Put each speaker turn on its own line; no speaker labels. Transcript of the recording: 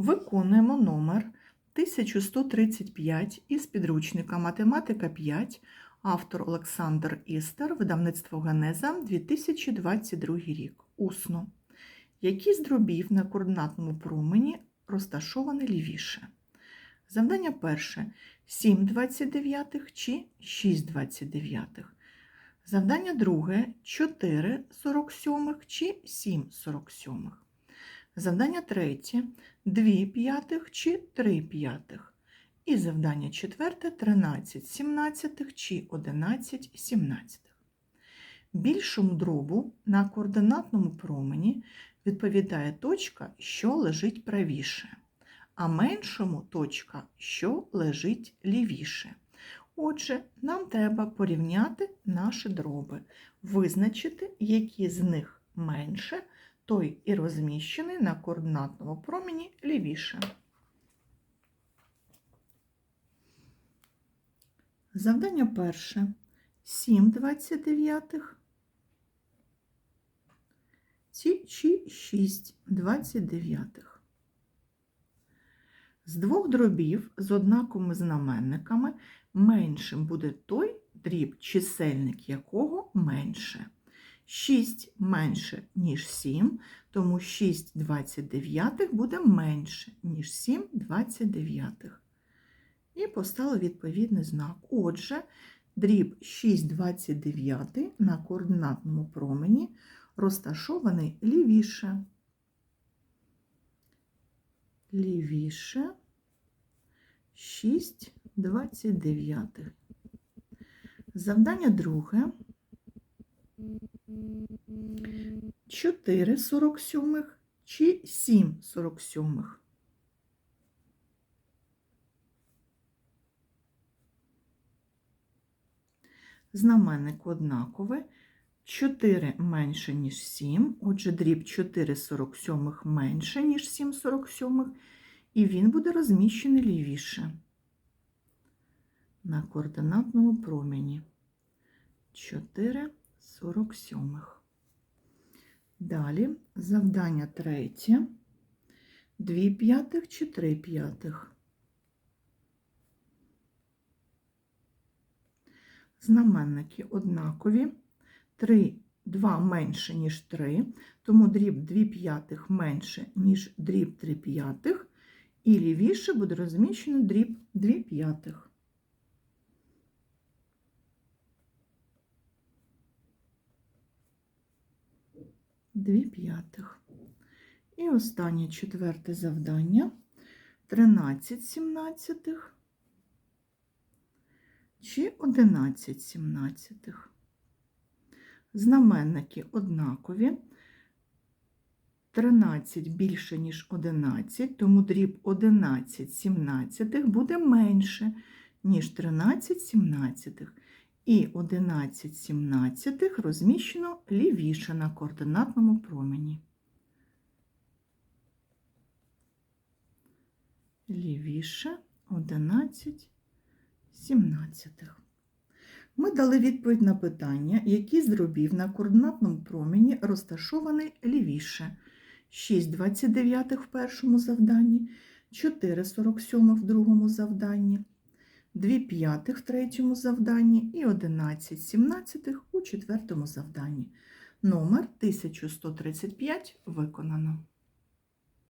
Виконуємо номер 1135 із підручника Математика 5, автор Олександр Істер, видавництво Генеза, 2022 рік. Усно. Які з дробів на координатному промені розташовані лівіше? Завдання перше 7 29 чи 6 29. Завдання друге 4 47 чи 7 47. Завдання третє 2 п'ятих чи 3 п'ятих. І завдання четверте 13 17 чи 11 17. Більшому дробу на координатному промені відповідає точка, що лежить правіше, а меншому точка, що лежить лівіше. Отже, нам треба порівняти наші дроби, визначити, які з них менше, той і розміщений на координатному промені лівіше. Завдання перше. 7 29 ці чи 6 29. З двох дробів з однаковими знаменниками меншим буде той дріб, чисельник якого менше. 6 менше, ніж 7, тому 6 29 буде менше, ніж 7 29. І поставили відповідний знак. Отже, дріб 6 29 на координатному промені розташований лівіше. Лівіше 6 29. Завдання друге. 4 47 чи 7 47. Знаменник однаковий. 4 менше, ніж 7, отже, дріб 4 47 менше, ніж 7 47, і він буде розміщений лівіше на координатному промені 4 47. Далі завдання третє, 2 п'ятих чи 3 п'ятих. Знаменники однакові. 3, 2 менше, ніж 3, тому дріб 2 п'ятих менше, ніж дріб 3 п'ятих, і лівіше буде розміщено дріб 2 п'ятих. Дві п'ятих. І останнє четверте завдання 13 сімнадцятих чи 11 сімнадцятих. Знаменники однакові. 13 більше, ніж 11, тому дріб 11 сімнадцятих буде менше, ніж 13 сімнадцятих. І 11 сімнадцятих розміщено лівіше на координатному промені. Лівіше 11 сімнадцятих. Ми дали відповідь на питання, які з дробів на координатному промені розташований лівіше. 6 29 в першому завданні, 4 47 в другому завданні, 2 п'ятих в третьому завданні і 11 17 у четвертому завданні. Номер 1135 виконано.